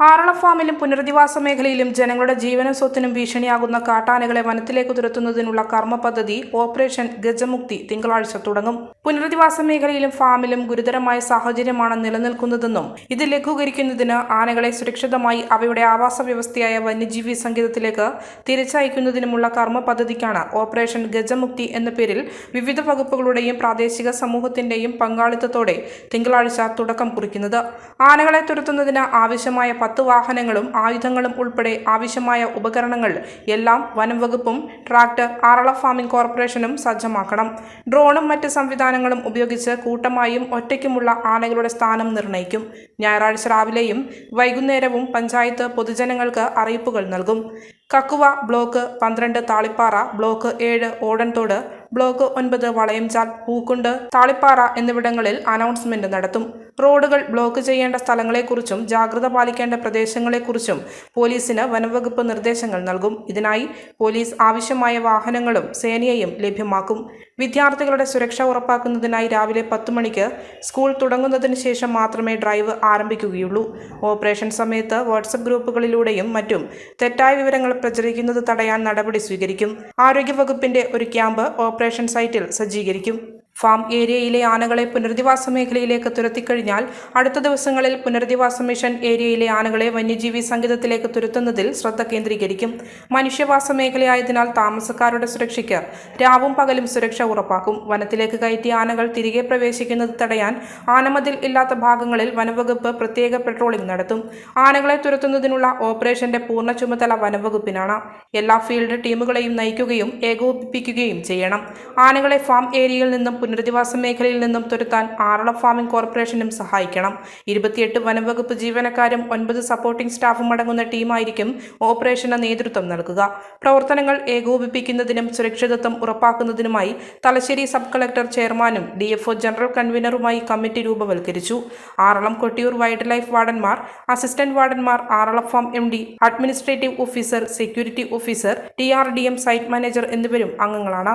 ആറള ഫാമിലും പുനരധിവാസ മേഖലയിലും ജനങ്ങളുടെ ജീവനും സ്വത്തിനും ഭീഷണിയാകുന്ന കാട്ടാനകളെ വനത്തിലേക്ക് തുരത്തുന്നതിനുള്ള കർമ്മ പദ്ധതി ഓപ്പറേഷൻ ഗജമുക്തി തിങ്കളാഴ്ച തുടങ്ങും. പുനരധിവാസ മേഖലയിലും ഫാമിലും ഗുരുതരമായ സാഹചര്യമാണ് നിലനിൽക്കുന്നതെന്നും ഇത് ലഘൂകരിക്കുന്നതിന് ആനകളെ സുരക്ഷിതമായി അവയുടെ ആവാസ വ്യവസ്ഥയായ വന്യജീവി സങ്കേതത്തിലേക്ക് തിരിച്ചയക്കുന്നതിനുമുള്ള കർമ്മ പദ്ധതിക്കാണ് ഓപ്പറേഷൻ ഗജമുക്തി എന്ന പേരിൽ വിവിധ വകുപ്പുകളുടെയും പ്രാദേശിക സമൂഹത്തിന്റെയും പങ്കാളിത്തത്തോടെ തിങ്കളാഴ്ച തുടക്കം കുറിക്കുന്നത്. ആനകളെ തുരത്തുന്നതിന് ആവശ്യമായ പത്ത് വാഹനങ്ങളും ആയുധങ്ങളും ഉൾപ്പെടെ ആവശ്യമായ ഉപകരണങ്ങൾ എല്ലാം വനം വകുപ്പും ട്രാക്ടർ ആറള ഫാമിംഗ് കോർപ്പറേഷനും സജ്ജമാക്കണം. ഡ്രോണും മറ്റ് സംവിധാനങ്ങളും ഉപയോഗിച്ച് കൂട്ടമായും ഒറ്റയ്ക്കുമുള്ള ആനകളുടെ സ്ഥാനം നിർണയിക്കും ഞായറാഴ്ച രാവിലെയും വൈകുന്നേരവും പഞ്ചായത്ത് പൊതുജനങ്ങൾക്ക് അറിയിപ്പുകൾ നൽകും. കക്കുവ ബ്ലോക്ക് പന്ത്രണ്ട് താളിപ്പാറ ബ്ലോക്ക് ഏഴ് ഓടൻതോട് ബ്ലോക്ക് ഒൻപത് വളയംചാൽ പൂക്കുണ്ട്. താളിപ്പാറ എന്നിവിടങ്ങളിൽ അനൗൺസ്മെന്റ് നടത്തും. റോഡുകൾ ബ്ലോക്ക് ചെയ്യേണ്ട സ്ഥലങ്ങളെക്കുറിച്ചും ജാഗ്രത പാലിക്കേണ്ട പ്രദേശങ്ങളെക്കുറിച്ചും പോലീസിന് വനംവകുപ്പ് നിർദ്ദേശങ്ങൾ നൽകും. ഇതിനായി പോലീസ് ആവശ്യമായ വാഹനങ്ങളും സേനയെയും ലഭ്യമാക്കും. വിദ്യാർത്ഥികളുടെ സുരക്ഷ ഉറപ്പാക്കുന്നതിനായി രാവിലെ പത്ത് മണിക്ക് സ്കൂൾ തുടങ്ങുന്നതിന് ശേഷം മാത്രമേ ഡ്രൈവ് ആരംഭിക്കുകയുള്ളൂ. ഓപ്പറേഷൻ സമയത്ത് വാട്സപ്പ് ഗ്രൂപ്പുകളിലൂടെയും മറ്റും തെറ്റായ വിവരങ്ങൾ പ്രചരിക്കുന്നത് തടയാൻ നടപടി സ്വീകരിക്കും. ആരോഗ്യവകുപ്പിന്റെ ഒരു ക്യാമ്പ് ഓപ്പറേഷൻ സൈറ്റിൽ സജ്ജീകരിക്കും. ഫാം ഏരിയയിലെ ആനകളെ പുനരധിവാസ മേഖലയിലേക്ക് തുരത്തിക്കഴിഞ്ഞാൽ അടുത്ത ദിവസങ്ങളിൽ പുനരധിവാസ മിഷൻ ഏരിയയിലെ ആനകളെ വന്യജീവി സംഗീതത്തിലേക്ക് തുരത്തുന്നതിൽ ശ്രദ്ധ കേന്ദ്രീകരിക്കും. മനുഷ്യവാസ മേഖലയായതിനാൽ താമസക്കാരുടെ സുരക്ഷയ്ക്ക് രാവും പകലും സുരക്ഷ ഉറപ്പാക്കും. വനത്തിലേക്ക് കയറ്റിയ ആനകൾ തിരികെ പ്രവേശിക്കുന്നത് തടയാൻ ആനമതിൽ ഇല്ലാത്ത ഭാഗങ്ങളിൽ വനംവകുപ്പ് പ്രത്യേക പെട്രോളിംഗ് നടത്തും. ആനകളെ തുരത്തുന്നതിനുള്ള ഓപ്പറേഷന്റെ പൂർണ ചുമതല വനംവകുപ്പിനാണ്. എല്ലാ ഫീൽഡ് ടീമുകളെയും നയിക്കുകയും ഏകോപിപ്പിക്കുകയും ചെയ്യണം. ആനകളെ ഫാം ഏരിയയിൽ നിന്നും പുനരധിവാസ മേഖലയിൽ നിന്നും തുരത്താൻ ആറള ഫാമിംഗ് കോർപ്പറേഷനും സഹായിക്കണം. ഇരുപത്തിയെട്ട് വനംവകുപ്പ് ജീവനക്കാരും ഒൻപത് സപ്പോർട്ടിംഗ് സ്റ്റാഫും അടങ്ങുന്ന ടീമായിരിക്കും ഓപ്പറേഷന് നേതൃത്വം നൽകുക. പ്രവർത്തനങ്ങൾ ഏകോപിപ്പിക്കുന്നതിനും സുരക്ഷിതത്വം ഉറപ്പാക്കുന്നതിനുമായി തലശ്ശേരി സബ് കളക്ടർ ചെയർമാനും ഡി ജനറൽ കൺവീനറുമായി കമ്മിറ്റി രൂപവൽക്കരിച്ചു. ആറളം കൊട്ടിയൂർ വൈൽഡ് ലൈഫ് വാർഡന്മാർ assistant വാർഡന്മാർ Aralam farm M D administrative officer security officer T R D M site manager എന്നിവരും അംഗങ്ങളാണ്.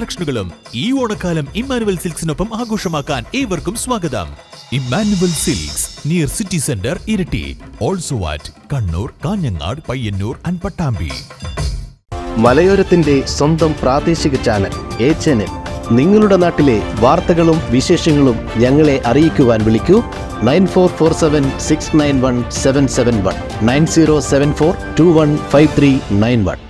കളക്ഷനുകളും ഈ ഓണക്കാലം ഇമ്മാനുവൽ സിൽക്സിനൊപ്പം ആഘോഷമാക്കാൻ ഏവർക്കും സ്വാഗതം. Emmanuel silks near city centre Iritty. Also at Kannur Kanhangad Payyanur and Pattambi. മലയോരത്തിന്റെ സ്വന്തം പ്രാദേശിക ചാനൽ എ ചാനൽ നിങ്ങളുടെ നാട്ടിലെ വാർത്തകളും വിശേഷങ്ങളും ഞങ്ങളെ അറിയിക്കുവാൻ വിളിക്കൂ. Nine four four seven six nine one seven seven one. Nine zero seven four two one five three nine one.